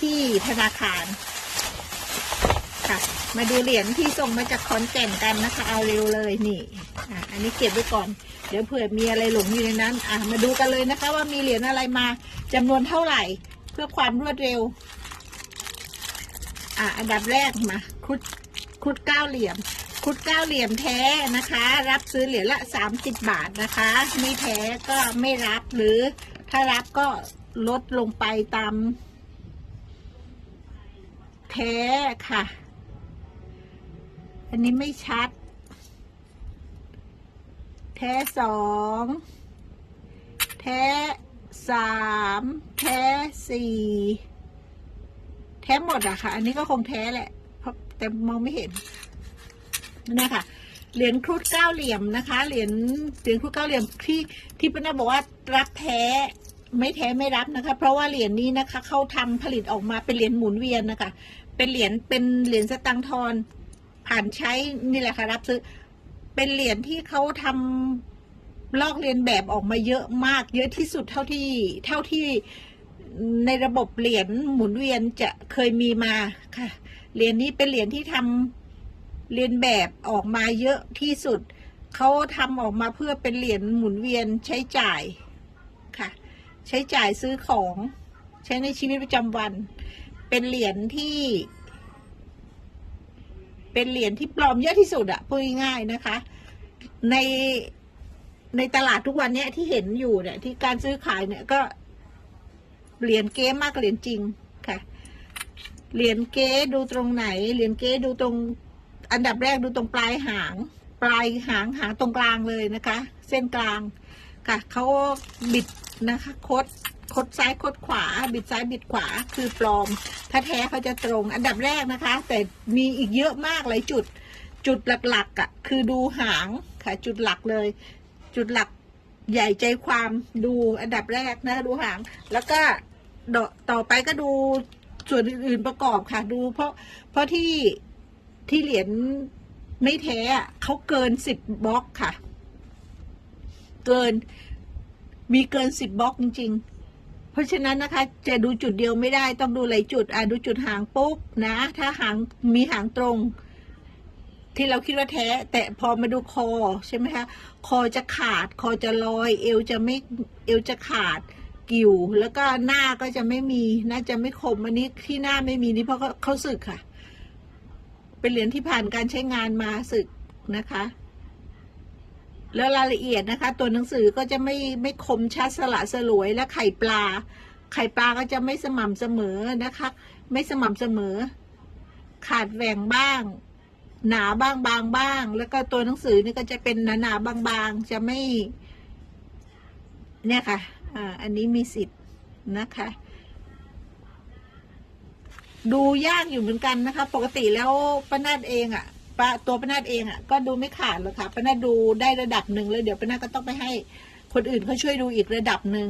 ที่ธนาคารค่ะ มาดูเหรียญที่ส่งมาจากคอนแก่นกันนะคะ เอาเร็วเลยนี่อะอันนี้เก็บไว้ก่อน เดี๋ยวเผื่อมีอะไรหลงอยู่ในนั้น อะ มาดูกันเลยนะคะ ว่ามีเหรียญอะไรมาจำนวนเท่าไหร่ เพื่อความรวดเร็ว อะ อันดับแรกมาคุดคุดเก้าเหลี่ยม คุดเก้าเหลี่ยมแท้นะคะ รับซื้อเหรียญละสามสิบบาทนะคะ ไม่แท้ก็ไม่รับหรือถ้ารับก็ลดลงไปตาม แท้ค่ะ อันนี้ไม่ชัด แท้สองแท้สามแท้สี่แท้หมดอะค่ะ อันนี้ก็คงแท้แหละ เพราะแต่มองไม่เห็นนี่ค่ะเหรียญครุฑเก้าเหลี่ยมนะคะ เหรียญเหรียญครุฑเก้าเหลี่ยมที่ที่ป้านาบอกว่ารับแท้ไม่แท้ไม่รับนะคะ เพราะว่าเหรียญนี้นะคะเขาทำผลิตออกมาเป็นเหรียญหมุนเวียนนะคะ เป็นเหรียญเป็นเหรียญสตังทอนผ่านใช้นี่แหละค่ะรับซื้อ เป็นเหรียญที่เขาทำลอกเลียนแบบออกมาเยอะมาก เยอะที่สุดเท่าที่เท่าที่ในระบบเหรียญหมุนเวียนจะเคยมีมาค่ะ เหรียญนี้เป็นเหรียญที่ทำเรียนแบบออกมาเยอะที่สุด เขาทำออกมาเพื่อเป็นเหรียญหมุนเวียนใช้จ่ายค่ะ ใช้จ่ายซื้อของ ใช้ในชีวิตประจำวัน เป็นเหรียญที่ เป็นเหรียญที่ปลอมเยอะที่สุดอะพูดง่ายๆนะคะ ในในตลาดทุกวันเนี้ยที่เห็นอยู่เนี่ย ที่การซื้อขายเนี่ยก็เหรียญเก๊มากกว่าเหรียญจริงค่ะ เหรียญเก๊ดูตรงไหน เหรียญเก๊ดูตรง อันดับแรกดูตรงปลายหาง ปลายหางหางตรงกลางเลยนะคะ เส้นกลางค่ะเขาบิด นะคะคดคดซ้ายคดขวา บิดซ้ายบิดขวาคือปลอม ถ้าแท้เขาจะตรง อันดับแรกนะคะ แต่มีอีกเยอะมากหลายจุด จุดหลักๆอะคือดูหางค่ะ จุดหลักเลย จุดหลักใหญ่ใจความดูอันดับแรกนะดูหาง แล้วก็ต่อไปก็ดูส่วนอื่นๆประกอบค่ะ ดูเพราะเพราะที่ที่เหรียญไม่แท้เขาเกินสิบบล็อกค่ะ เกิน มีเกินสิบบล็อกจริง ๆ เพราะฉะนั้นนะคะ จะดูจุดเดียวไม่ได้ต้องดูหลายจุดอะดูจุดหางปุ๊บนะ ถ้าหางมีหางตรง ที่เราคิดว่าแท้ แต่พอมาดูคอใช่ไหมคะคอจะขาด คอจะลอย เอวจะไม่เอวจะขาดกิ่วแล้วก็หน้าก็จะไม่มีน่าจะไม่คมอันนี้ที่หน้าไม่มีนี่เพราะเขาเขาสึกค่ะ เป็นเหรียญที่ผ่านการใช้งานมาสึกนะคะ แล้วรายละเอียดนะคะ ตัวหนังสือก็จะไม่ไม่คมชัดสละสลวยและไข่ปลา ไข่ปลาก็จะไม่สม่ำเสมอนะคะ ไม่สม่ำเสมอ ขาดแหว่งบ้าง หนาบ้างบางบ้าง แล้วก็ตัวหนังสือนี่ก็จะเป็นหนาหนาๆบางจะไม่ เนี่ยค่ะอ่าอันนี้มีสิทธิ์นะคะ ดูยากอยู่เหมือนกันนะคะ ปกติแล้วป้านาดเองอะ่ะ ป้าตัวป้านาดเองอะก็ดูไม่ขาดหรอกค่ะป้านาดดูได้ระดับหนึ่งแล้วเดี๋ยวป้านาดก็ต้องไปให้คนอื่นเขาช่วยดูอีกระดับหนึ่ง